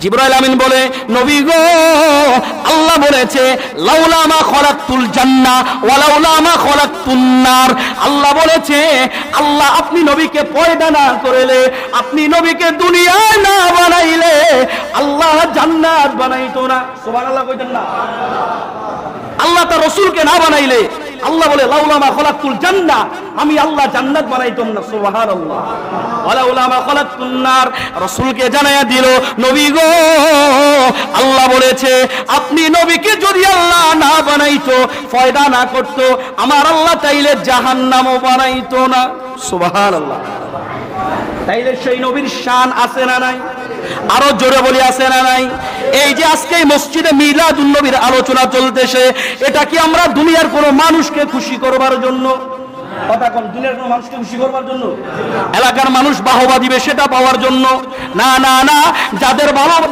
জিব্রাইল আমিন বলে, নবী গো, আল্লাহ বলেছে লাউলামা খলাকুল জান্নাহ ওয়ালাউলামা খলাকুন নার। আল্লাহ বলেছে, আল্লাহ আপনি নবীকে পয়দা না করলে, আপনি নবীকে দুনিয়ায় না বানাইলে, আল্লাহ জান্নাত বানাইতো না। সুবহানাল্লাহ কইতেন না। আল্লাহ তার রসুলকে না বানাইলে আল্লাহ বলে লাউলামা খলাকুল জান্নাহ। আমি আল্লাহ জান্নাত বানাইতাম না, সুবহানাল্লাহ। ওয়ালাউলামা খলাকুন নার। রসুলকে জানায়া দিল, নবী গো, আল্লাহ বলেছে, আপনি নবীকে যদি আল্লাহ না বানাইতো, ফয়দা না করতো, আমার আল্লাহ তাইলে জাহান্নামও বানাইতো না। সুবহানাল্লাহ। তাইলে সেই নবীর শান আছে না নাই? আরও জোরে বলি, আছে না নাই? এই যে আজকে মসজিদে মিলাদুন নবীর আলোচনা চলতেছে, এটা কি আমরা দুনিয়ার কোনো মানুষকে খুশি করবার জন্য? এলাকার মানুষ বাহবা দিবে সেটা পাওয়ার জন্য। না না না, যাদের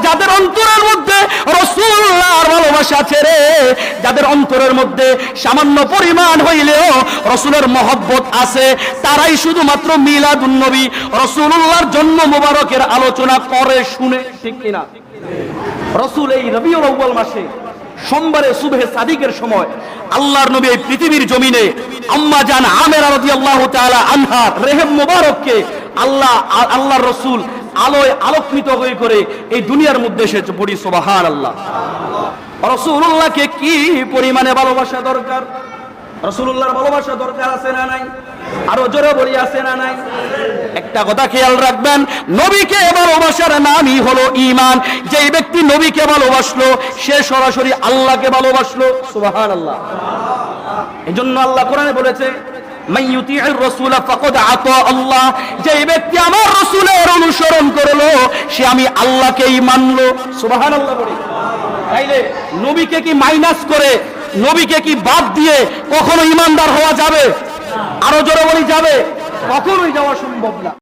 যাদের অন্তরের মধ্যে রসুল্লাহর ভালোবাসা ছেড়ে যাদের অন্তরের মধ্যে সামান্য পরিমাণ হইলেও রসুলের মহব্বত আছে, তারাই শুধুমাত্র মিলাদুন নবী, রসুল্লাহর জন্ম মোবারকের আলোচনা করে শুনে, ঠিক কিনা? রসুল এই রবিউল আউ্বাল মাসে, সোমবারে সুবহে সাদিকের সময়, আল্লাহর নবী এই পৃথিবীর জমিনে আম্মা জান আমের রাদিয়াল্লাহু তাআলা আনহা রেহেম মোবারককে আল্লাহ, আল্লাহর রসুল আলোয় আলোকৃত হয়ে করে এই দুনিয়ার মধ্যে এসেছে পড়ি আল্লাহ রসুল্লাহকে কি পরিমাণে ভালোবাসা দরকার? রসুল্লাহর ভালোবাসা দরকার আছে না নাই? আরও জোরে বলি, আছে না নাই? একটা কথা খেয়াল রাখবেন, নবীকে ভালোবাসার নামই হলো ইমান যেই ব্যক্তি নবীকে ভালোবাসলো, সে সরাসরি আল্লাহকে ভালোবাসলো। সুবাহান আল্লাহ এই জন্য আল্লাহ কোরআনে বলেছে আল্লাহ। যেই ব্যক্তি আমার রাসূলের অনুসরণ করল, সে আমি আল্লাহকেই মানলো। সুবহানাল্লাহ বলি। তাইলে নবীকে কি মাইনাস করে নবীকে কি বাদ দিয়ে কখনো ইমানদার হওয়া যাবে? আরও জোরে বলি যাবে? কখনোই যাওয়া সম্ভব না।